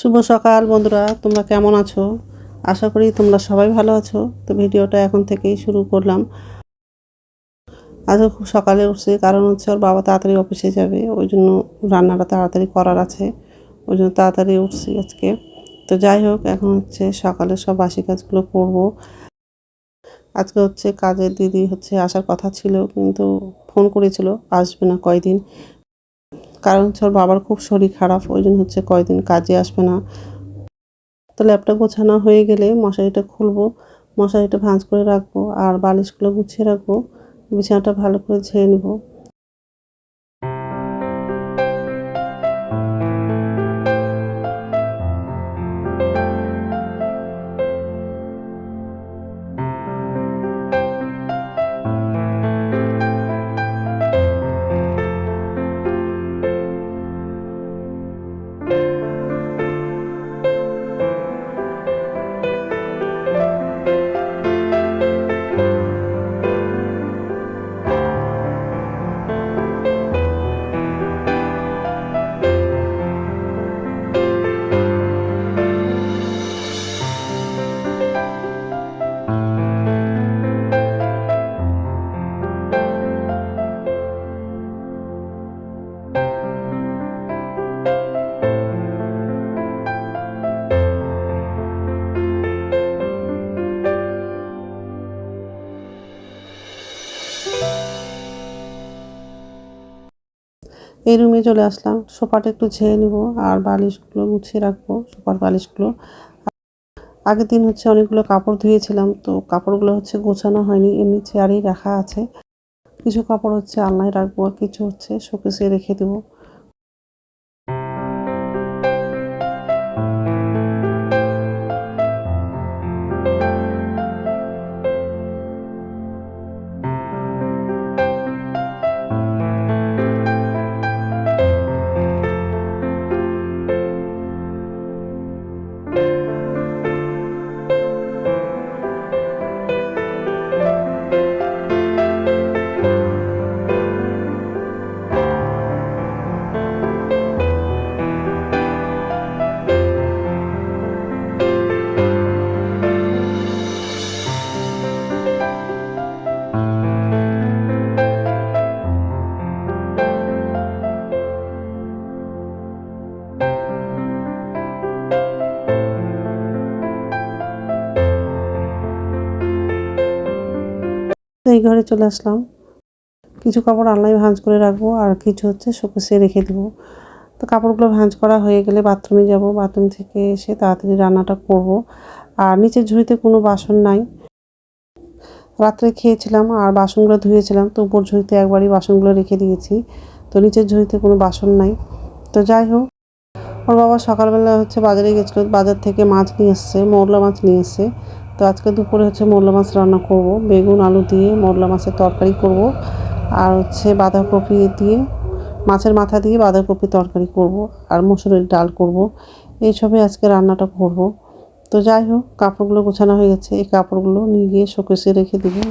শুভ সকাল বন্ধুরা, তোমরা কেমন আছো? আশা করি তোমরা সবাই ভালো আছো। তো ভিডিওটা এখন থেকেই শুরু করলাম। আজকে খুব সকালে উঠছি, কারণ হচ্ছে ওর বাবা তাড়াতাড়ি অফিসে যাবে, ওই জন্য রান্নাটা তাড়াতাড়ি করার আছে। ওই জন্য তাড়াতাড়ি উঠছি আজকে। তো যাই হোক, এখন হচ্ছে সকালে সব বাসি কাজগুলো করব। আজকে হচ্ছে কাজের দিদি হচ্ছে আসার কথা ছিল, কিন্তু ফোন করেছিল, আসবে না কয়দিন। কারণ হচ্ছে বাবার খুব শরীর খারাপ, ওই জন্য হচ্ছে কয়েকদিন কাজে আসবে না। তো ল্যাপটপ গোছানো হয়ে গেলে মশারিটা খুলবো, মশারিটা ভাঁজ করে রাখব আর বালিশগুলো গুছিয়ে রাখব, বিছানাটা ভালো করে ঝেড়ে নেব। এই রুমে চলে আসলাম। সোফাটা একটু ঝেয়ে নিব আর বালিশগুলো গুছিয়ে রাখব, সোফার বালিশগুলো। আগের দিন হচ্ছে অনেকগুলো কাপড় ধুয়েছিলাম, তো কাপড়গুলো হচ্ছে গোছানো হয়নি, এমনি চেয়ারেই রাখা আছে। কিছু কাপড় হচ্ছে আলনায় রাখব আর কিছু হচ্ছে শোকেসে রেখে দেবো। ঘরে চলে আসলাম। কিছু কাপড় আলনায় ভাঁজ করে রাখব আর কিছু হচ্ছে শোকেসে রেখে দেবো। তো কাপড়গুলো ভাঁজ করা হয়ে গেলে বাথরুমে যাব। বাথরুম থেকে এসে তাড়াতাড়ি রান্নাটা করব। আর নিচের ঝুড়িতে কোনো বাসন নাই। রাত্রে খেয়েছিলাম আর বাসনগুলো ধুয়েছিলাম। তো উপর ঝুড়িতে একবারই বাসনগুলো রেখে দিয়েছি। তো নিচের ঝুড়িতে কোনো বাসন নাই। তো যাই হোক, ওর বাবা সকালবেলা হচ্ছে বাজারে গেছিল। বাজার থেকে মাছ নিয়ে এসছে, মৌরলা মাছ নিয়ে এসছে। তো আজকে দুপুরে হচ্ছে মোল্লা মাছ রান্না করব। বেগুন, আলু দিয়ে মোল্লা মাছের তরকারি করব। আর হচ্ছে বাঁধাকপি দিয়ে, মাছের মাথা দিয়ে বাঁধাকপি তরকারি করব আর মুসুরের ডাল করব। এইসবে আজকে রান্নাটা করব। তো যাই হোক, কাপড়গুলো গোছানো হয়ে গেছে। এই কাপড়গুলো নিয়ে গিয়ে শোকেসে রেখে দেবো।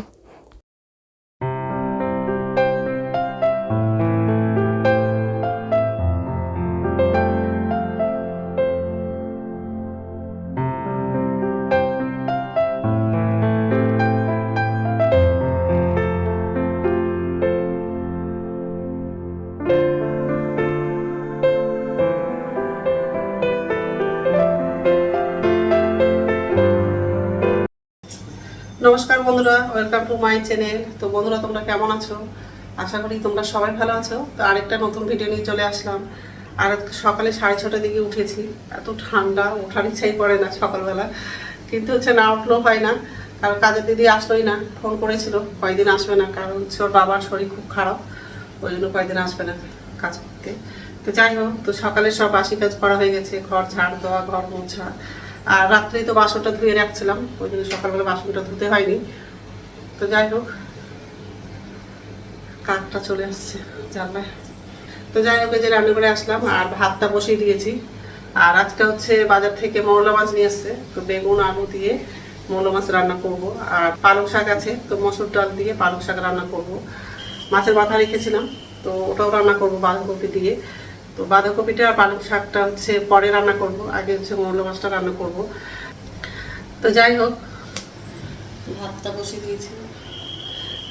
বন্ধুরা ওয়েলকাম টু মাই চ্যানেল তো বন্ধুরা, তোমরা কেমন আছো? আশা করি তোমরা সবাই ভালো আছো। তো আরেকটা নতুন ভিডিও নিয়ে চলে আসলাম। আর সকালে সাড়ে ছটার দিকে উঠেছি। এত ঠান্ডা, ওঠার ইচ্ছাই করে না সকালবেলা। কিন্তু হচ্ছে না উঠলেও হয় না। কারণ কাজের দিদি আসলোই না ফোন করেছিল। কয়দিন আসবে না, কারণ হচ্ছে ওর বাবার শরীর খুব খারাপ। ওই জন্য কয়দিন আসবে না কাজ করতে। তো যাই হোক, তো সকালে সব বাসি কাজ করা হয়ে গেছে। ঘর ঝাড় দেওয়া, ঘর মোছা। আর রাত্রেই তো বাসনটা ধুয়ে রাখছিলাম। ওই জন্য সকালবেলা বাসনটা ধুতে হয়নি। তো যাই হোক, কাকটা চলে আসছে জানলায়। তো যাই হোক যে রান্না করে আসলাম আর ভাতটা বসিয়ে দিয়েছি। আর আজকে হচ্ছে বাজার থেকে মৌলা মাছ নিয়ে এসছে তো বেগুন, আলু দিয়ে মৌলা মাছ রান্না করব। আর পালং শাক আছে, তো মসুর ডাল দিয়ে পালং শাক রান্না করব। মাছের মাথা রেখেছিলাম, তো ওটাও রান্না করব বাঁধাকপি দিয়ে। তো বাঁধাকপিটা আর পালং শাকটা হচ্ছে পরে রান্না করব, আগে হচ্ছে মোরলা মাছটা রান্না করব। তো যাই হোক, ভাতটা বসিয়ে দিয়েছি।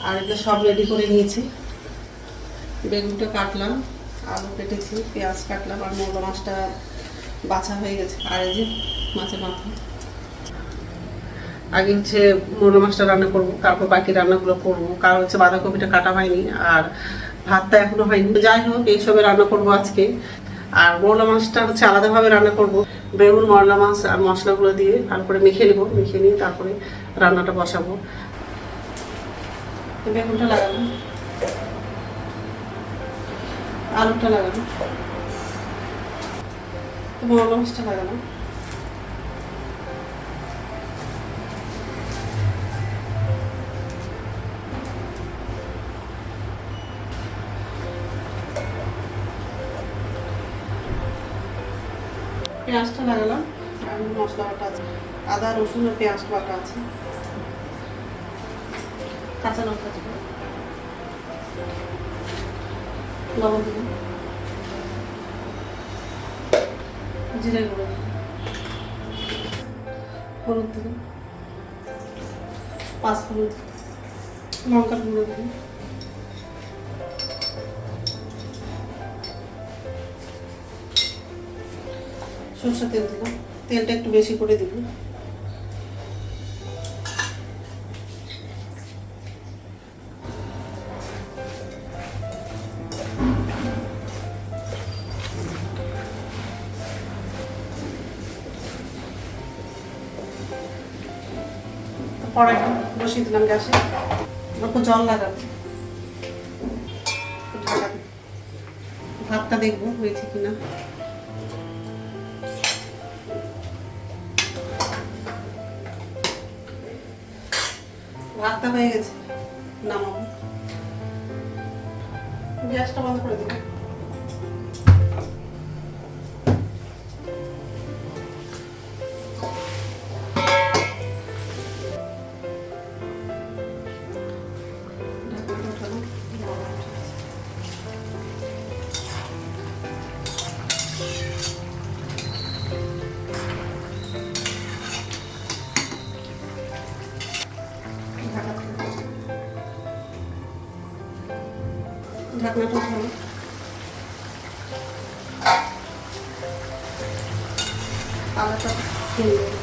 আর এগুলো সব রেডি করে নিয়েছি। বেগুনটা কাটলাম, আলু কেটেছি, পেঁয়াজ কাটলাম, আর মোরলা মাছটা বাছা হয়ে গেছে। আর এই যে মাছের মাথা। আগে হচ্ছে মোরলা মাছটা রান্না করব, তারপর বাকি রান্নাগুলো করব। কারণ হচ্ছে বাঁধাকপিটা কাটা হয়নি, আর ভাতটা এখনও হয়নি। যাই হোক এইসবে রান্না করব আজকে। আর মোরলা মাছটা হচ্ছে আলাদাভাবে রান্না করব। বেগুন মরলা মাছ আর মশলাগুলো দিয়ে ভালো করে মেখে নেব, মেখে নিয়ে তারপরে রান্নাটা বসাবো। বেগুনটা লাগাবো। আলুটা তো মরলা মাছটা লাগানো পেঁয়াজটা লাগালাম। আর মশলা বাটা আছে। আদা, রসুন আর পেঁয়াজ বাটা আছে। কাঁচা লঙ্কা দেবো। লবণ দেবো। জিরে গুঁড়ো হলুদ দেবো। পাঁচ হলুদ লঙ্কার গুঁড়ো দেবো। সরষে তেল দিলাম তেলটা একটু বেশি করে দিব। কড়াইটা বসিয়ে দিলাম গ্যাসে। অল্প জল লাগাবো। ভাতটা দেখব হয়েছে কিনা। ভাতটা হয়ে গেছে, নামাবো। গ্যাসটা বন্ধ করে দেবো। ঢাকনাটা কিনে দেবো।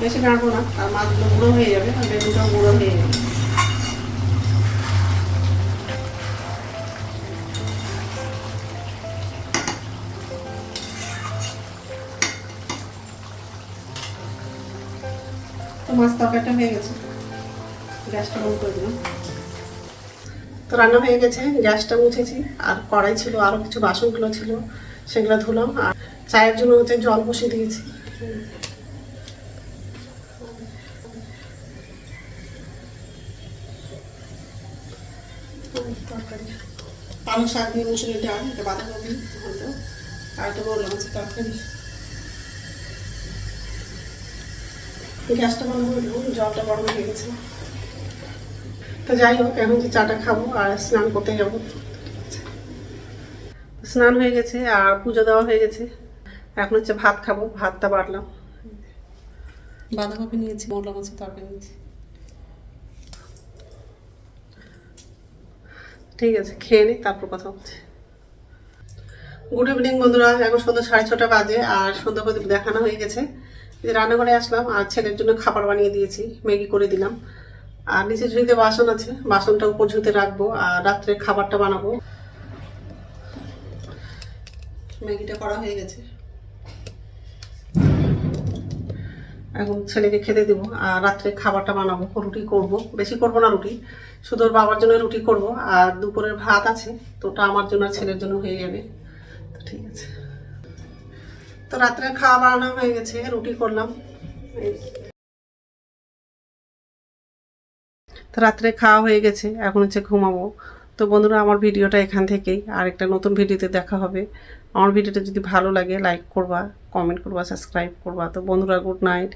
বেশি নাড়বো না আর মাছগুলো গুঁড়ো হয়ে যাবে আর বেগুনটাও গুঁড়ো হয়ে যাবে তো মাছ তরকারিটা হয়ে গেছে গ্যাসটা বন্ধ করে দিলাম। তো রান্না হয়ে গেছে, গ্যাসটা মুছেছি। আর কড়াই ছিল আরও কিছু বাসনগুলো ছিল, সেগুলো ধুলাম। আর চায়ের জন্য হচ্ছে জল বসিয়ে দিয়েছি। পালং শাক দিয়ে মুসুরির ডাল এটা বাঁধাকপি হলো আর এটা বললাম গ্যাসটা বন্ধ দেবো জলটা গরম হয়ে গেছে। তো যাই হোক এখন যে চাটা খাব আর স্নান করতে যাব। স্নান হয়ে গেছে আর পুজো দেওয়া হয়ে গেছে। এখন হচ্ছে ভাত খাব ভাতটা বাড়লাম বাঁধাকপি নিয়েছি মোরলা মাছের তরকারি নিয়েছি। ঠিক আছে খেয়ে নিই তারপর কথা হচ্ছে গুড ইভিনিং বন্ধুরা এখন সন্ধ্যা সাড়ে ছটা বাজে আর সন্ধ্যা প্রদীপ দেখানো হয়ে গেছে। রান্নাঘরে আসলাম আর ছেলের জন্য খাবার বানিয়ে দিয়েছি ম্যাগি করে দিলাম। আর নিচে ঝুড়িতে বাসন আছে বাসনটা উপর ঝুঁতে রাখব আর রাত্রে খাবারটা বানাবো। ম্যাগিটা করা হয়ে গেছে। এখন ছেলেকে খেতে দেবো আর রাত্রে খাবারটা বানাবো, রুটি করব। বেশি করব না রুটি, শুধু ওর বাবার জন্য রুটি করব আর দুপুরের ভাত আছে, তো ওটা আমার জন্য আর ছেলের জন্য হয়ে যাবে। তো ঠিক আছে। তো রাত্রে খাওয়া বানানো হয়ে গেছে, রুটি করলাম। তো রাত্রে খাওয়া হয়ে গেছে, এখন হচ্ছে ঘুমাবো। তো বন্ধুরা, আমার ভিডিওটা এখান থেকেই। আর একটা নতুন ভিডিওতে দেখা হবে। আমার ভিডিওটা যদি ভালো লাগে লাইক করবা কমেন্ট করবা সাবস্ক্রাইব করবা। তো বন্ধুরা গুড নাইট